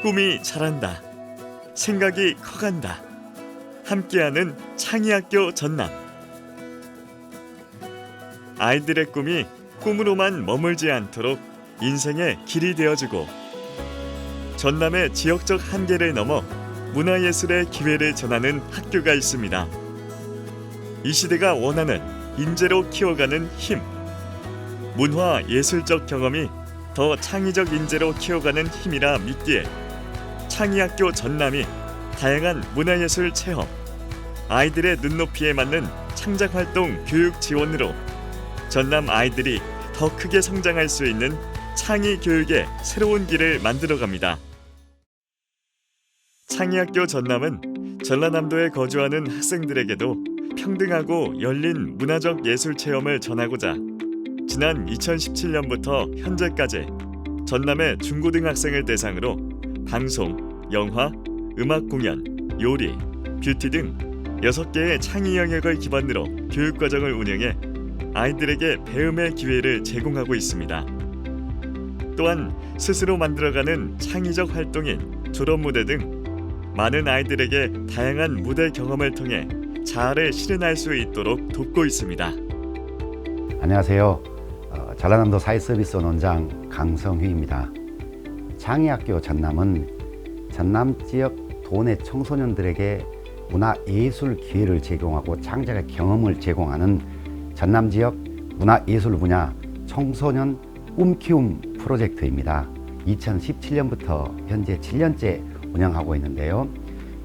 꿈이 자란다. 생각이 커간다. 함께하는 창의학교 전남. 아이들의 꿈이 꿈으로만 머물지 않도록 인생의 길이 되어주고 전남의 지역적 한계를 넘어 문화예술의 기회를 전하는 학교가 있습니다. 이 시대가 원하는 인재로 키워가는 힘. 문화 예술적 경험이 더 창의적 인재로 키워가는 힘이라 믿기에 창의학교 전남이 다양한 문화예술 체험, 아이들의 눈높이에 맞는 창작 활동 교육 지원으로 전남 아이들이 더 크게 성장할 수 있는 창의 교육의 새로운 길을 만들어 갑니다. 창의학교 전남은 전라남도에 거주하는 학생들에게도 평등하고 열린 문화적 예술 체험을 전하고자 지난 2017년부터 현재까지 전남의 중고등학생을 대상으로 방송, 영화, 음악 공연, 요리, 뷰티 등 6개의 창의 영역을 기반으로 교육 과정을 운영해 아이들에게 배움의 기회를 제공하고 있습니다. 또한 스스로 만들어가는 창의적 활동인 졸업 무대 등 많은 아이들에게 다양한 무대 경험을 통해 자아를 실현할 수 있도록 돕고 있습니다. 안녕하세요. 어, 전라남도 사회서비스 원장 강성휘입니다. 창의학교 전남은 전남 지역 도내 청소년들에게 문화 예술 기회를 제공하고 창작의 경험을 제공하는 전남 지역 문화 예술 분야 청소년 꿈키움 프로젝트입니다. 2017년부터 현재 7년째 운영하고 있는데요.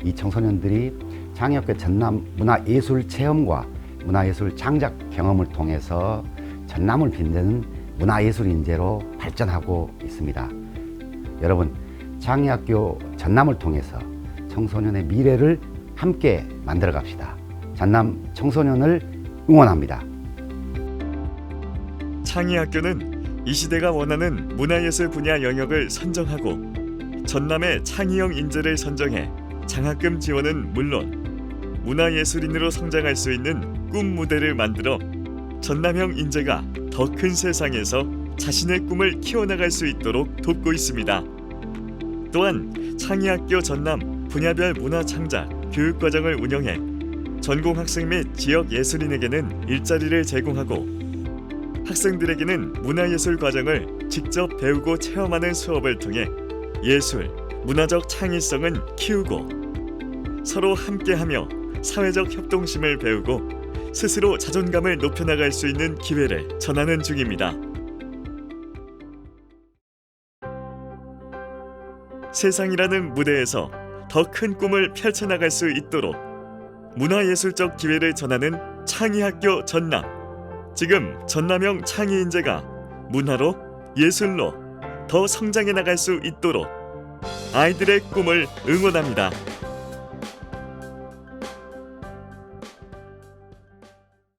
이 청소년들이 창의학교 전남 문화예술 체험과 문화예술 창작 경험을 통해서 전남을 빛내는 문화예술 인재로 발전하고 있습니다. 여러분, 창의학교 전남을 통해서 청소년의 미래를 함께 만들어 갑시다. 전남 청소년을 응원합니다. 창의학교는 이 시대가 원하는 문화예술 분야 영역을 선정하고 전남의 창의형 인재를 선정해 장학금 지원은 물론 문화예술인으로 성장할 수 있는 꿈 무대를 만들어 전남형 인재가 더 큰 세상에서 자신의 꿈을 키워나갈 수 있도록 돕고 있습니다. 또한 창의학교 전남 분야별 문화창작 교육과정을 운영해 전공 학생 및 지역 예술인에게는 일자리를 제공하고 학생들에게는 문화예술 과정을 직접 배우고 체험하는 수업을 통해 예술, 문화적 창의성은 키우고 서로 함께하며 사회적 협동심을 배우고 스스로 자존감을 높여나갈 수 있는 기회를 전하는 중입니다. 세상이라는 무대에서 더 큰 꿈을 펼쳐나갈 수 있도록 문화예술적 기회를 전하는 창의학교 전남. 지금 전남형 창의 인재가 문화로 예술로 더 성장해 나갈 수 있도록 아이들의 꿈을 응원합니다.